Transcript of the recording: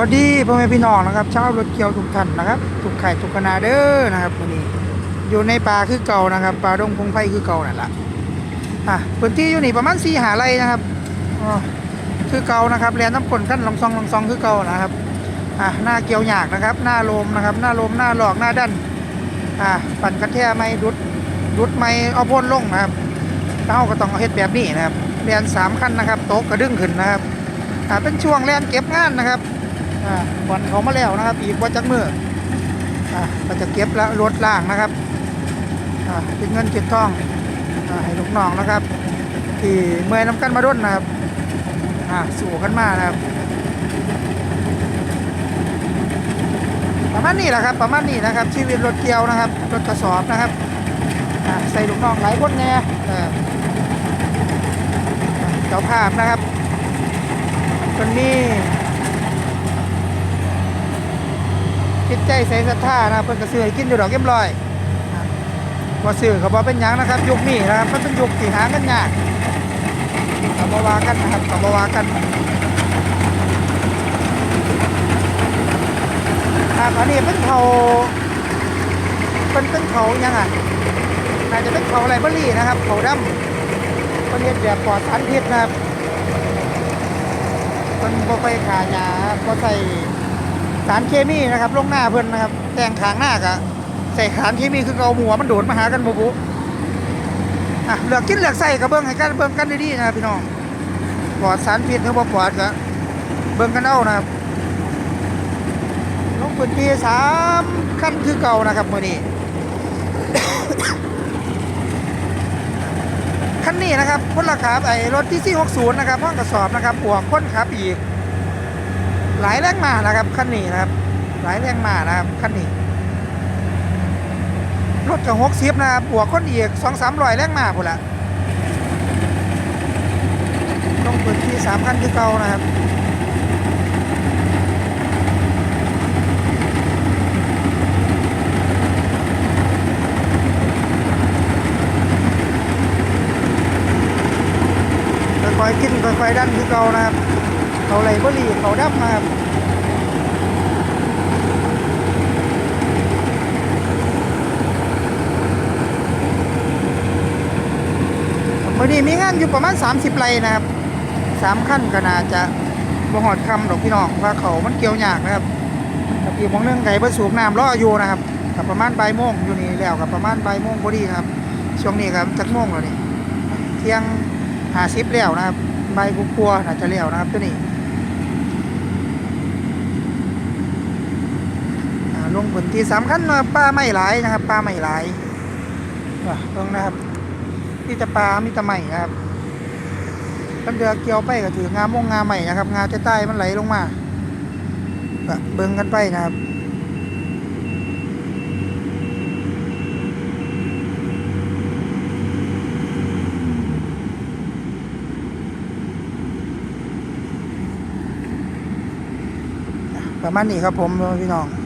วัสดีพ่อแม่พี่น้องนะครับชาวรถเกี่ยวทุกท่านนะครับทุกไข่ทุกคณะเด้อนะครับวันนี้อยู่ในป่าคือเก่านะครับป่าดงพงไผ่คือเก่านั่นแหละอะพื้นที่อยู่นี่ประมาณสี่หาไรนะครับอ๋อคือเก่านะครับแลนน้ำกลกันลองซองลองซองคือเก่านะครับอะหน้าเกี่ยวหยากนะครับ หน้าโลมนะครับ หน้าโลมหน้าหลอกหน้าดันอะปั่นกระแทไม่รุดรุดไม่เอาพ่นลงนะครับเต้าก็ต้องเอาเฮ็ดแบบนี้นะครับแลนสามขั้นนะครับโต๊ะกระดึงขึ้นนะครับอ่าเป็นช่วงแลนเก็บงานนะครับ อ่าบอลเขามาแล้วนะครับ อีกว่าจักมืออ่าก็จะเก็บแล้วรถล่างนะครับอ่าเป็นเงินเก็บทองอ่าให้ลูกน้องนะครับ ที่เมื่อยน้ำกันมาด้นนะครับอ่าสู่กันมานะครับประมาณนี้แหละครับ ประมาณนี้นะครับ ชีวิตรถเกียวนะครับ รถกระสอบนะครับใส่ลูกน้องหลายคนแน่เจ้าภาพนะครับคนนี้ จิตใจใส่ศรัทธานะเพิ่นก็ซื้อให้กินอยู่ดอกเรียบร้อยอะบ่ซื้อก็บ่เป็นหยังนะครับยุคนี้นะครับมันเป็นยุคที่หาเงินยากก็บ่ว่ากันนะครับก็บ่ว่ากันครับอันนี้เป็นเขาเป็นเป็นเขายังอะน่าจะเป็นเขาอะไรบรี่นะครับ เขาดำประเทศแบบปลอดสารพิษนะครับมันบ่ค่อยขายาบ่ใส่ สารเคมีนะครับลงหน้าเพิ่อนนะครับ แต่งขางหน้ากะใส่สารเคมีคือเอาหัวมันโดดมาหากันบ่บุอะเลือกกินเหลือกใส่ก็เบิ่งให้กันเบิ่งกันดีๆนะพี่น้องปลอดสารพิษหรือบ่ปลอดก็เบิ่งกันเอานะครับลงพื้นที่สามขั้นคือเก่านะครับมื้อนี้คันนี้นะครับคนละขับไอ้รถที่460นะครับห้องกระสอบนะครับบวกคนขับอีก หลายแรงมานะครับคันนี้นะครับ หลายแรงมานะครับคันนี้รถกับ60นะครับบวกคนอีก2 3 0 0แรงมาพุ่นละต้องเปิดที่3คันคือเก่านะครับค่อยๆกินค่อยๆดันคือเก่านะครับ เขาไหลบุรีเขาดับนะครับวันนี้มีงานอยู่ประมาณ 30 ไร่นะครับสามขั้นก็น่าจะบ่หอดคำดอกพี่น้องว่าเขามันเกี่ยวยากนะครับกับอีกมองหนึงไก่เพื่อสูบน้ำรออยู่นะครับกับประมาณใบ่ายโมงอยู่นี่แล้วกับประมาณใบ่ายโมงพอดีครับ ช่วงนี้ครับจักโมงแล้วนี่เที่ยงหาซิปแล้วนะครับใบกุกลัวน่าจะแล้วนะครับตัวนี้อ่าล งผลที่สำคัญว่าปลาไม่หลายนะครับปลาไม่หลายตรงนะครับที่จะปลามีตะใหม่นะครับกันเดือเกี่ยวไปก็ถืองามวงงาใหม่นะครับ งาใต้ๆมันไหลลงมาเบิ่งกันไปนะครับประมาณนี้ครับผมพี่น้อง